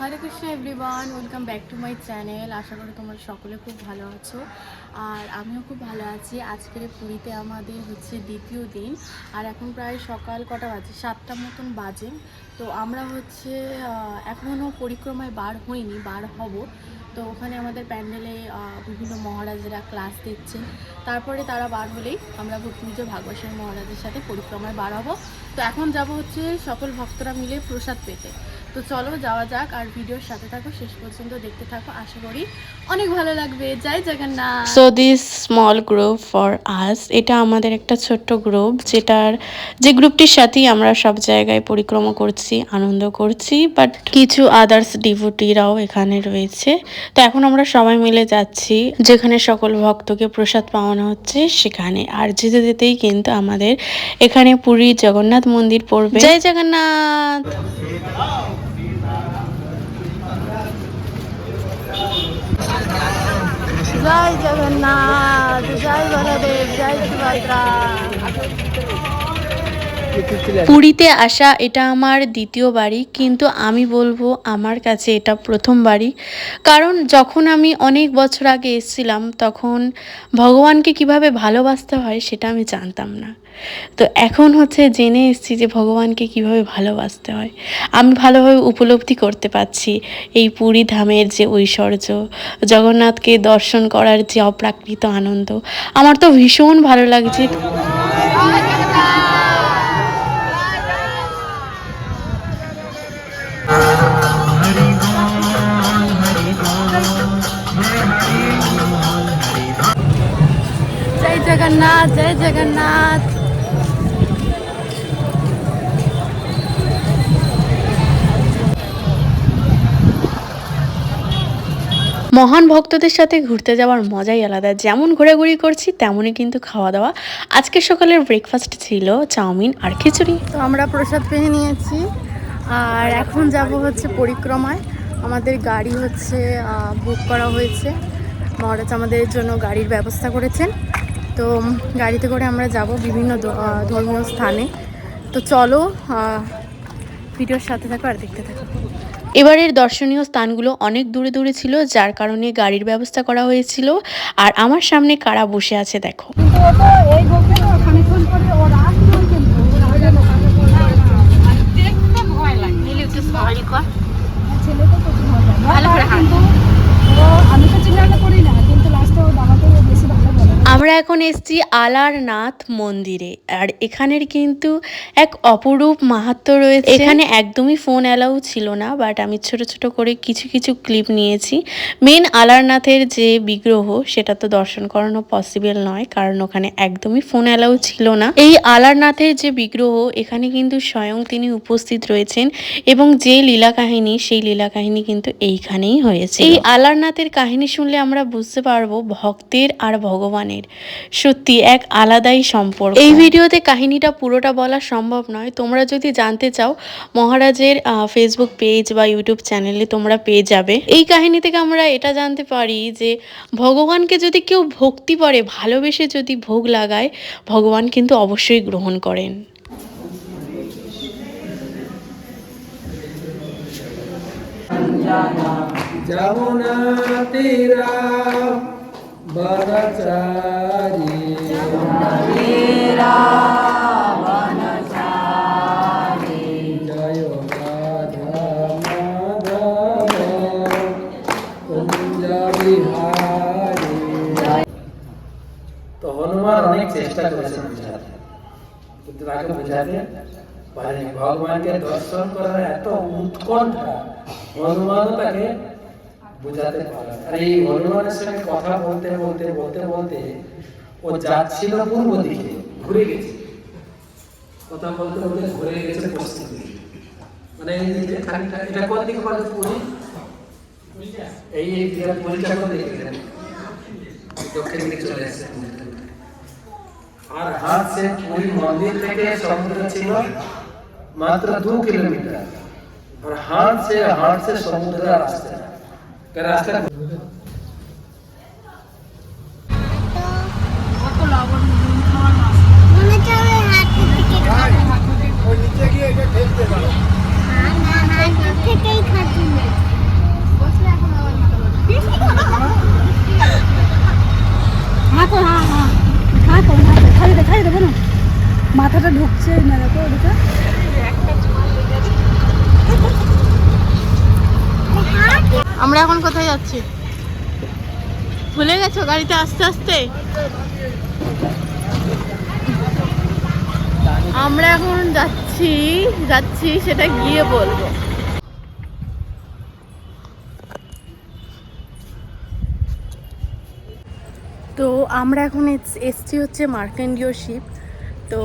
Hare Krishna everyone welcome back to my channel আশা করি তোমরা সকলে খুব ভালো আছো। আর আমিও খুব ভালো আছি। আজকের পুরীতে আমাদের হচ্ছে দ্বিতীয় দিন। আর এখন প্রায় সকাল কটা বাজে? সাতটা মতন বাজে। তো আমরা হচ্ছে এখনও পরিক্রমায় বার হইনি, বার হব। তো ওখানে আমাদের প্যান্ডেলে বিভিন্ন মহারাজেরা ক্লাস দিচ্ছেন তারপরে তারা বার হলেই আমরা ভক্তিপুজো ভাগবসের মহারাজের সাথে পরিক্রমায় বার হব। তো এখন যাব হচ্ছে সকল ভক্তরা মিলে প্রসাদ পেতে। তো চলো যাওয়া যাক, আর ভিডিওর সাথে থাকো, শেষ পর্যন্ত দেখতে থাকো, আশা করি অনেক ভালো লাগবে। জয় Jagannath. So this small group for us এটা আমাদের একটা ছোট্ট গ্রুপ যেটার যে গ্রুপটির সাথেই আমরা সব জায়গায় পরিক্রমা করছি, আনন্দ করছি বাট কিছু আদার্স ডিভোটিরাও এখানে রয়েছে। তো এখন আমরা সবাই মিলে যাচ্ছি, যেখানে সকল ভক্তকে প্রসাদ পাওয়ানো হচ্ছে সেখানে। আর যেতে যেতেই কিন্তু আমাদের এখানে পুরী জগন্নাথ মন্দির পড়বে। জয় জগন্নাথ! জয় জগন্নাথ জয় বলদেব জয় সুভদ্রা। পুরীতে আসা, এটা আমার দ্বিতীয় বাড়ি, কিন্তু আমি বলব আমার কাছে এটা প্রথম বাড়ি। কারণ যখন আমি অনেক বছর আগে এসেছিলাম, তখন ভগবানকে কীভাবে ভালোবাসতে হয় সেটা আমি জানতাম না। তো এখন হচ্ছে জেনে এসেছি যে ভগবানকে কীভাবে ভালোবাসতে হয়। আমি ভালোভাবে উপলব্ধি করতে পারছি এই পুরী ধামের যে ঐশ্বর্য, জগন্নাথকে দর্শন করার যে অপ্রাকৃত আনন্দ। আমার তো ভীষণ ভালো লাগছে। জগন্নাথ জয় জগন্নাথ। মহান ভক্তদের সাথে ঘুরতে যাওয়ার মজাই আলাদা। যেমন ঘোরাঘুরি করছি তেমনই কিন্তু খাওয়া দাওয়া আজকে সকালের ব্রেকফাস্ট ছিল চাউমিন আর খিচুড়ি। তো আমরা প্রসাদ পেয়ে নিয়েছি। আর এখন যাব হচ্ছে পরিক্রমায়। আমাদের গাড়ি হচ্ছে বুক করা হয়েছে। মহারাজ আমাদের জন্য গাড়ির ব্যবস্থা করেছেন। তো গাড়িতে করে আমরা যাব বিভিন্ন ধর্মীয় স্থানে। তো চলো ভিডিওর সাথে থাকো আর দেখতে থাকো। এবারের দর্শনীয় স্থানগুলো অনেক দূরে দূরে ছিল যার কারণে গাড়ির ব্যবস্থা করা হয়েছিল। আর আমার সামনে কারা বসে আছে দেখো। আমি তো চিন্তা করি না কিন্তু লাস্টে ও বাবাকে বেশি ভালো বলে আমরা এখন এসেছি আলারনাথ মন্দিরে। আর এখানের কিন্তু এক অপরূপ মাহাত্ম্য রয়েছে। এখানে একদমই ফোন অ্যালাউ ছিল না, বাট আমি ছোট ছোট করে কিছু কিছু ক্লিপ নিয়েছি। মেন আলারনাথের যে বিগ্রহ, সেটা তো দর্শন করানো পসিবল নয়, কারণ ওখানে একদমই ফোন অ্যালাউ ছিল না। এই আলারনাথের যে বিগ্রহ, এখানে কিন্তু স্বয়ং তিনি উপস্থিত রয়েছেন এবং যে লীলা কাহিনী, সেই লীলা কাহিনী কিন্তু এইখানেই হয়েছে এই আলারনাথের কাহিনী শুনলে আমরা বুঝতে পারব ভক্তের আর ভগবানের। সত্যি এক আলাদাই সম্পর্ক। এই ভিডিওতে কাহিনীটা পুরোটা বলা সম্ভব নয়। তোমরা যদি জানতে চাও মহারাজের ফেসবুক পেজ বা ইউটিউব চ্যানেলে তোমরা পেয়ে যাবে। এই কাহিনী থেকে আমরা এটা জানতে পারি যে ভগবানকে যদি কেউ ভক্তি করে ভালোবেসে যদি ভোগ লাগায় ভগবান কিন্তু অবশ্যই গ্রহণ করেন। যমুনা তীরা বনচারী জয় রাধা মাধব কুঞ্জ বিহারী তো হনুমান অনেক চেষ্টা করেছেন বুঝাতে কিন্তু তাকে বুঝাতে পারেনি ভগবানকে দর্শন করার এত উৎকণ্ঠা হনুমানও তাকে বুঝাতে পারে আর এই হনুমানের সঙ্গে কথা বলতে বলতে বলতে বলতে ও যাচ্ছিল পূর্ব দিকে ঘুরে গেছে কথা বলতে বলতে ঘুরে গেছে পশ্চিম দিকে মানে এই যে খানিকটা এটা কোন দিকে পড়ে পুরী এই এই দিকে পুরীটা কোন দিকে দক্ষিণ দিকে চলে এসেছে আর হাত সে পুরী মন্দির থেকে সমুদ্র ছিল মাত্র দু কিলোমিটার আর হাত से हाथ से समुद्र का रास्ता है का আমরা এখন কোথায় যাচ্ছি? ভুলে গেছো গাড়িতে আস্তে আস্তে? আমরা এখন যাচ্ছি যাচ্ছি, সেটা গিয়ে বলব। তো আমরা এখন এস- এসছি হচ্ছে মার্কেন্ডীয় শিপ তো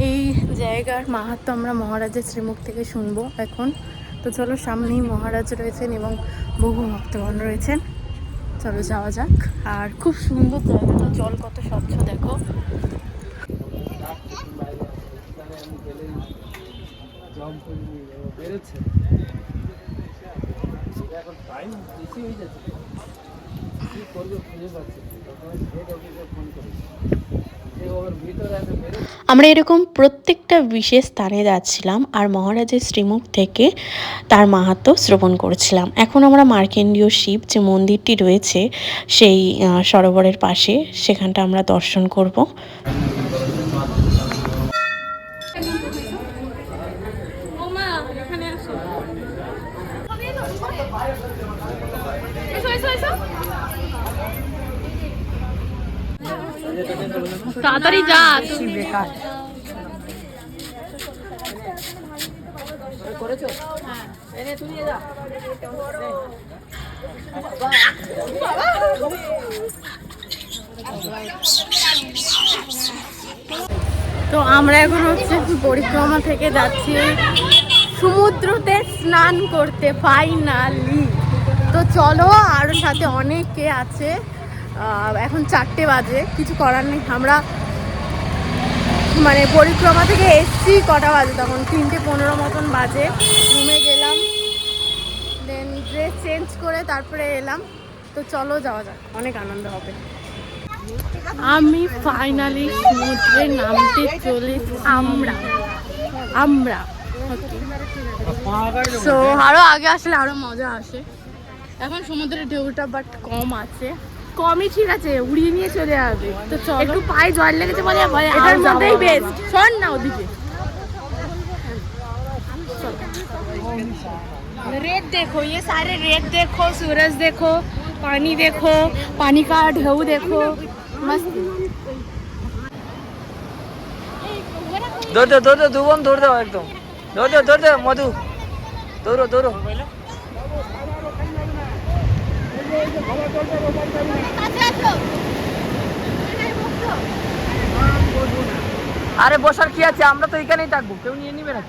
এই জায়গার মাহাত্ম আমরা মহারাজের শ্রীমুখ থেকে শুনব এখন। তো চলো সামনেই মহারাজ রয়েছেন এবং বহু ভক্তগণ রয়েছেন। চলো যাওয়া যাক। আর খুব সুন্দর জায়গাটা, জল কত স্বচ্ছ, দেখো। কি করবে খুঁজে পাচ্ছি ফোন করেছি আমরা এরকম প্রত্যেকটা বিশেষ স্থানে যাচ্ছিলাম আর মহারাজের শ্রীমুখ থেকে তার মাহাত্ম শ্রবণ করছিলাম। এখন আমরা মার্কেন্ডীয় শিব যে মন্দিরটি রয়েছে, সেই সরোবরের পাশে সেখানটা আমরা দর্শন করব। তাড়াতাড়ি যা তো আমরা এখন হচ্ছে পরিক্রমা থেকে যাচ্ছি সমুদ্রতে স্নান করতে ফাইনালি তো চলো আর সাথে অনেকে আছে। এখন চারটে বাজে, কিছু করার নেই। আমরা মানে পরিক্রমা থেকে এসছি কটা বাজে তখন? তিনটে পনেরো মতন বাজে। রুমে গেলাম দেন ড্রেস চেঞ্জ করে তারপরে এলাম। তো চলো যাওয়া যাক, অনেক আনন্দ হবে। আমি ফাইনালি সমুদ্রে নামতে চলে আমরা আমরা। সো আরও আগে আসলে আরও মজা আসে। এখন সমুদ্রের ঢেউটা বাট কম আছে। কমই ঠিক আছে উড়িয়ে নিয়ে চলে যাবে তো চলো একটু পায়ে জল লেগেছে বলে বলে এটার মধ্যেই বেস্ট শোন না ওদিকে रेत देखो ये सारे रेत देखो सूरज देखो पानी देखो पानी का ढेउ देखो मस्त দৌড় দে দৌড় দে দুবম দৌড় দাও একদম দৌড় দে দৌড় দে মধু দৌড়ো দৌড়ো আরে বসার কি আছে? আমরা তো এখানেই থাকব। কেউ নিয়ে নিবে না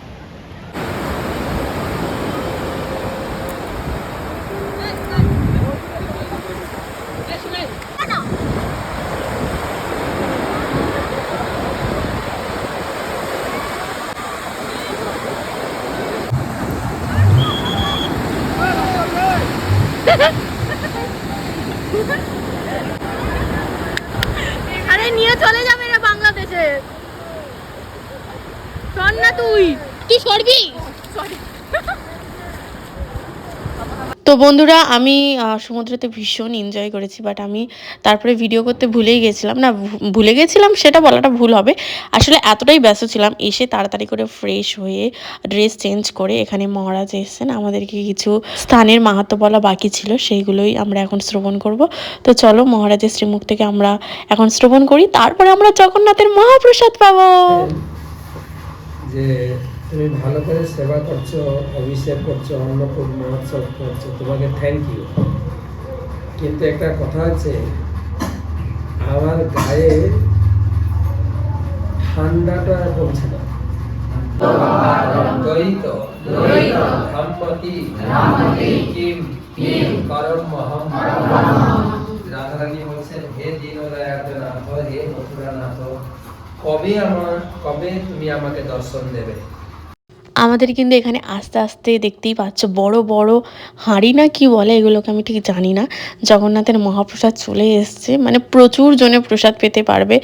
আরে নিয়ে চলে যাবে রে বাংলাদেশে শোন না তুই তুই সরবি তো বন্ধুরা, আমি সমুদ্রতে ভীষণ এনজয় করেছি বাট আমি তারপরে ভিডিও করতে ভুলেই গেছিলাম। না ভুলে গেছিলাম, সেটা বলাটা ভুল হবে। আসলে এতটাই ব্যস্ত ছিলাম, এসে তাড়াতাড়ি করে ফ্রেশ হয়ে ড্রেস চেঞ্জ করে এখানে মহারাজ এসেছেন। আমাদেরকে কিছু স্থানের মাহাত্ম বলা বাকি ছিল, সেইগুলোই আমরা এখন শ্রবণ করব। তো চলো, মহারাজের শ্রীমুখ থেকে আমরা এখন শ্রবণ করি। তারপরে আমরা জগন্নাথের মহাপ্রসাদ পাবো। তুমি ভালো করে সেবা করছ অভিষেক করছ অন্নকূট মহোৎসব করছ তোমাকে থ্যাংক ইউ কিন্তু একটা কথা আছে আমার গায়ে ঠান্ডাটা কমছে না। দ্বৈত সম্পতি কিম করম মহম রাধারানী বলছেন হে দীনদয়ানাথ হে মথুরানাথ কবে আমার কবে তুমি আমাকে দর্শন দেবে? আমাদের কিন্তু এখানে আস্তে আস্তে দেখতেই পাচ্ছ, বড় বড় হাঁড়ি না কি বলে এগুলোকে আমি ঠিক জানি না। জগন্নাথের মহাপ্রসাদ চলে এসছে মানে প্রচুর জনে প্রসাদ পেতে পারবে।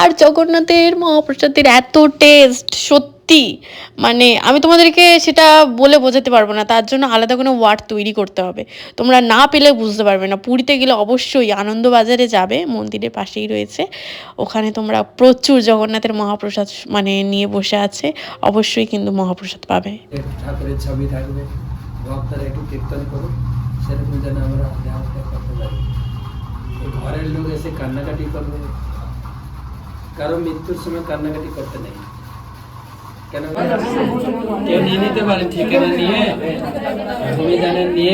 আর জগন্নাথের মহাপ্রসাদের এত টেস্ট সত্যি মানে আমি তোমাদেরকে সেটা বলে বোঝাতে পারব না, তার জন্য আলাদা কোনো ওয়ার্ড তৈরি করতে হবে। তোমরা না পেলে বুঝতে পারবে না। পুরীতে গেলে অবশ্যই আনন্দবাজারে যাবে, মন্দিরের পাশেই রয়েছে। ওখানে তোমরা প্রচুর জগন্নাথের মহাপ্রসাদ মানে নিয়ে বসে আছে, অবশ্যই কিন্তু মহাপ্রসাদ পাবে। ঠাকুরের ছবি থাকবে, ভক্তরা একটু কীর্তন করুক, সেরকম যেন আমরা ঘরের লোক এসে কান্নাকাটি করবে। কারও মৃত্যুর সময় কান্নাকাটি করতে নেই। কেউ নিয়ে নিতে পারে ঠিকানা নিয়ে। ভূমি দানের নিয়ে।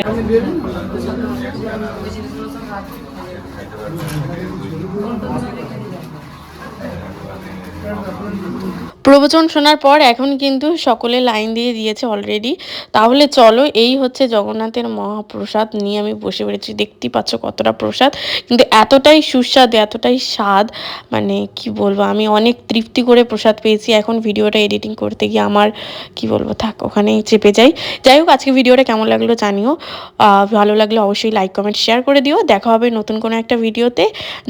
প্রবচন শোনার পর এখন কিন্তু সকলে লাইন দিয়ে দিয়েছে অলরেডি তাহলে চলো, এই হচ্ছে জগন্নাথের মহাপ্রসাদ নিয়ে আমি বসে পড়েছি। দেখতেই পাচ্ছ কতটা প্রসাদ। কিন্তু এতটাই সুস্বাদু, এতটাই স্বাদ মানে কি বলব, আমি অনেক তৃপ্তি করে প্রসাদ পেয়েছি। এখন ভিডিওটা এডিটিং করতে গিয়ে আমার, কি বলব, থাক, ওখানেই চেপে যাই। যাই হোক, আজকে ভিডিওটা কেমন লাগল জানিও। ভালো লাগলে অবশ্যই লাইক কমেন্ট শেয়ার করে দিও। দেখা হবে নতুন কোনো একটা ভিডিওতে।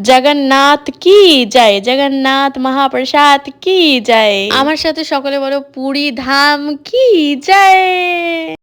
জগন্নাথ কি যায় জগন্নাথ মহাপ্রসাদ কি যায় আমার সাথে সকলে বলো পুরী ধাম কি যায়